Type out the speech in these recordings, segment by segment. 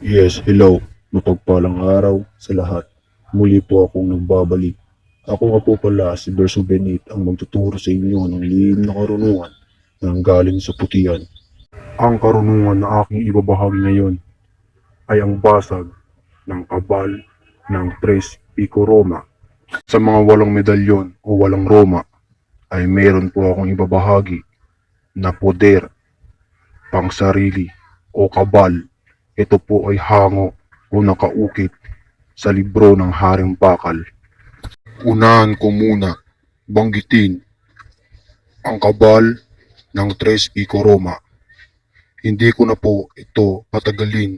Yes, hello. Mapagpalang araw sa lahat. Muli po akong nagbabalik. Ako nga po pala si Berso Benit ang magtuturo sa inyo ng lihim na karunungan na galing sa putian. Ang karunungan na aking ibabahagi ngayon ay ang basag ng kabal ng Tres Pico Roma. Sa mga walang medalyon o walang Roma ay meron po akong ibabahagi na poder, pangsarili o kabal ito po ay hango o nakaukit sa libro ng Haring Bakal. Unahan ko muna banggitin ang kabal ng Tres Pico Roma. Hindi ko na po ito patagalin.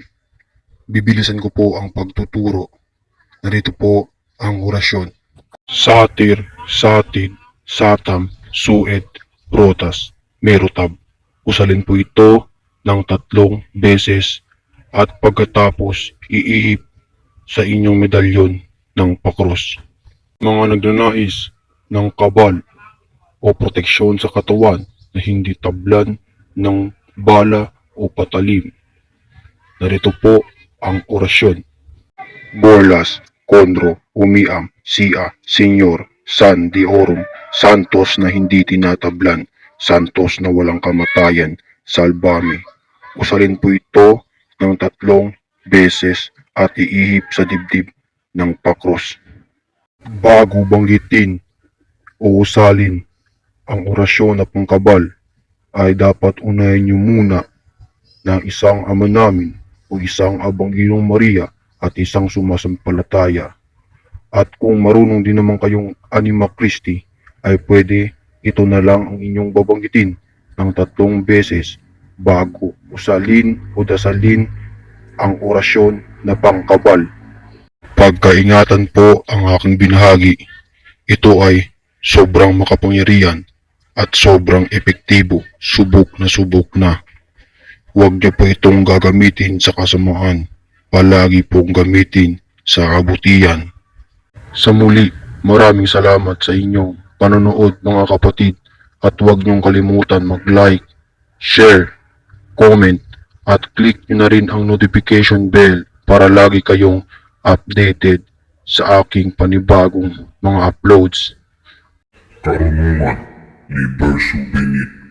Bibilisan ko po ang pagtuturo. Narito po ang orasyon. Satir, satid, satam, suet, protas, merotab. Usalin po ito ng tatlong beses at pagkatapos iihip sa inyong medalyon ng pakros. Mga nagnanais ng kabal o proteksyon sa katawan na hindi tablan ng bala o patalim. Narito po ang orasyon. Borlas, Condro, Umiam, Sia, Senyor, San Diorum, Santos na hindi tinatablan, Santos na walang kamatayan, Salbame. Usalin po ito ng tatlong beses at iihip sa dibdib ng pakros. Bago banggitin o usalin ang orasyon na pangkabal ay dapat unahin niyo muna ng isang ama namin o isang abang Ginong Maria at isang sumasampalataya. At kung marunong din naman kayong Anima Christi ay pwede ito na lang ang inyong babanggitin ng tatlong beses bago usalin o dasalin ang orasyon na pangkabal. Pagkaingatan po ang aking binahagi, ito ay sobrang makapangyarihan at sobrang epektibo, subok na subok na. Huwag niyo po itong gagamitin sa kasamaan, palagi pong gamitin sa kabutihan. Sa muli, maraming salamat sa inyong panonood mga kapatid at huwag niyong kalimutan mag-like, share, comment at click nyo na rin ang notification bell para lagi kayong updated sa aking panibagong mga uploads. Karunungan ni Bersu Benit